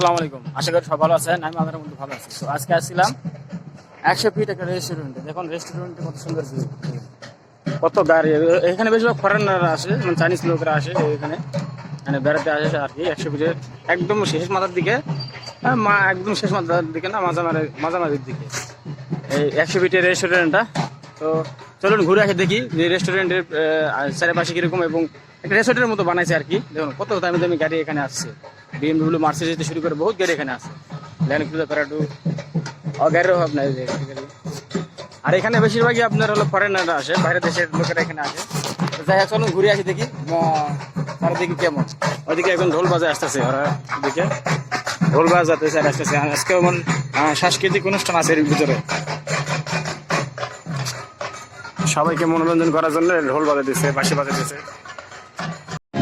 আসসালামু আলাইকুম। আশা করি সব ভালো আছেন আমি আমাদের মধ্যে ভালো আছি। তো আজকে আসছিলাম একশো ফিট একটা রেস্টুরেন্টে দেখুন রেস্টুরেন্টে কত সুন্দর view। কত গাড়ি। এখানে বেশিরভাগ ফরেনাররা আসে মানে চাইনিজ লোকরা আসে এখানে। মানে বেড়াতে আসে আর কি একশো ফিটের একদম শেষ মাথার দিকে আহ, মা একদম শেষ মাথার দিকে না মাঝামাঝি মাঝামাঝির দিকে। এই একশো ফিটের রেস্টুরেন্টটা তো চলুন ঘুরে আসে দেখি যে রেস্টুরেন্টের চারিপাশে কীরকম এবং একটা রেস্টুরেন্টের মতো বানাইছে আর কি। দেখুন, কত দামি দামি গাড়ি এখানে আসছে। বিএমডব্লিউ মার্সিডিজ থেকে শুরু করে বহুত গাড়ি এখানে আছে ল্যান্ড ক্রুজার প্যারাডু গাড়ির অভাব নাই। আর এখানে বেশিরভাগই আপনার হলো ফরেনাররা আসে, বাইরের দেশের লোকেরা এখানে আসে। যাই হোক, চলুন ঘুরে আসি দেখি। তারা দেখি কেমন? ওইদিকে এখন ঢোল বাজে আসতেছে ওরা ওদিকে ঢোল বাজাতেছে আর আসতেছে। আজকে এমন সাংস্কৃতিক অনুষ্ঠান আছে এর ভিতরে। সবাইকে মনোরঞ্জন করার জন্য ঢোল বাজা দিচ্ছে বাঁশি বাজা দিচ্ছে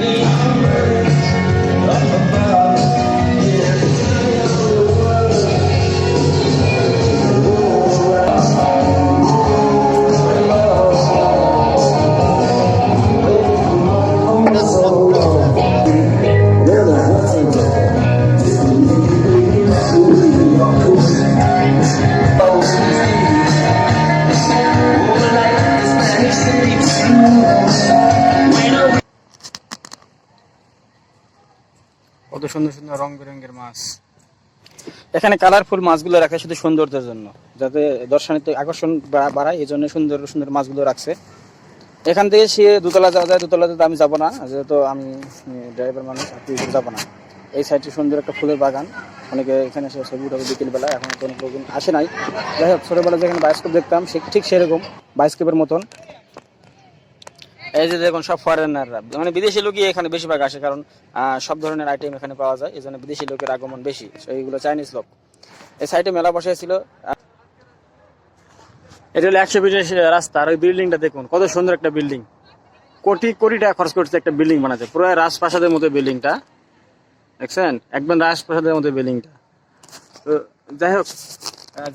Yeah. কত সুন্দর সুন্দর রং বেরঙের মাছ। এখানে কালারফুল মাছগুলো রাখে শুধু সৌন্দর্যের জন্য, যাতে দর্শনীতে আকর্ষণ বাড়ায় এই জন্য সুন্দর সুন্দর মাছগুলো রাখছে। এখান থেকে সে দুতলা যাওয়া যায়, দোতলাতে আমি যাব না, যেহেতু আমি ড্রাইভার মানুষ তুই যাব না। এই সাইডটি সুন্দর একটা ফুলের বাগান, অনেকে এখানে এসে ছবি উঠাবে বিকেলবেলা এখন তো অনেক লোকজন আসে নাই। যাই হোক ছোটোবেলা যেখানে বায়োস্কোপ দেখতাম, সে ঠিক সেরকম বায়োস্কোপের মতন। এই যে দেখুন, সব ফরেনাররা মানে বিদেশি লোকই এখানে বেশিরভাগ আসে, কারণ সব ধরনের আইটেম এখানে পাওয়া যায়। এই জন্য বিদেশি লোকের আগমন বেশি। এইগুলো চাইনিজ লোক। এই সাইডে মেলা বসেছিল। এটা হলো একশো ফিটের রাস্তা। আর ওই বিল্ডিংটা দেখুন, কত সুন্দর একটা বিল্ডিং কোটি কোটি টাকা খরচ করছে একটা বিল্ডিং বানাতে। পুরো রাজপ্রাসাদের মতো বিল্ডিংটা দেখছেন? একদম রাজপ্রাসাদের মতো বিল্ডিংটা তো, যাই হোক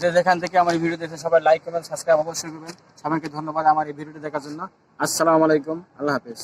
যে যেখান থেকে আমার ভিডিও দেখে সবাই লাইক করবেন সাবস্ক্রাইব অবশ্যই করবেন। সবাইকে ধন্যবাদ আমার এই ভিডিওটি দেখার জন্য। আসসালামু আলাইকুম, আল্লাহ হাফিজ।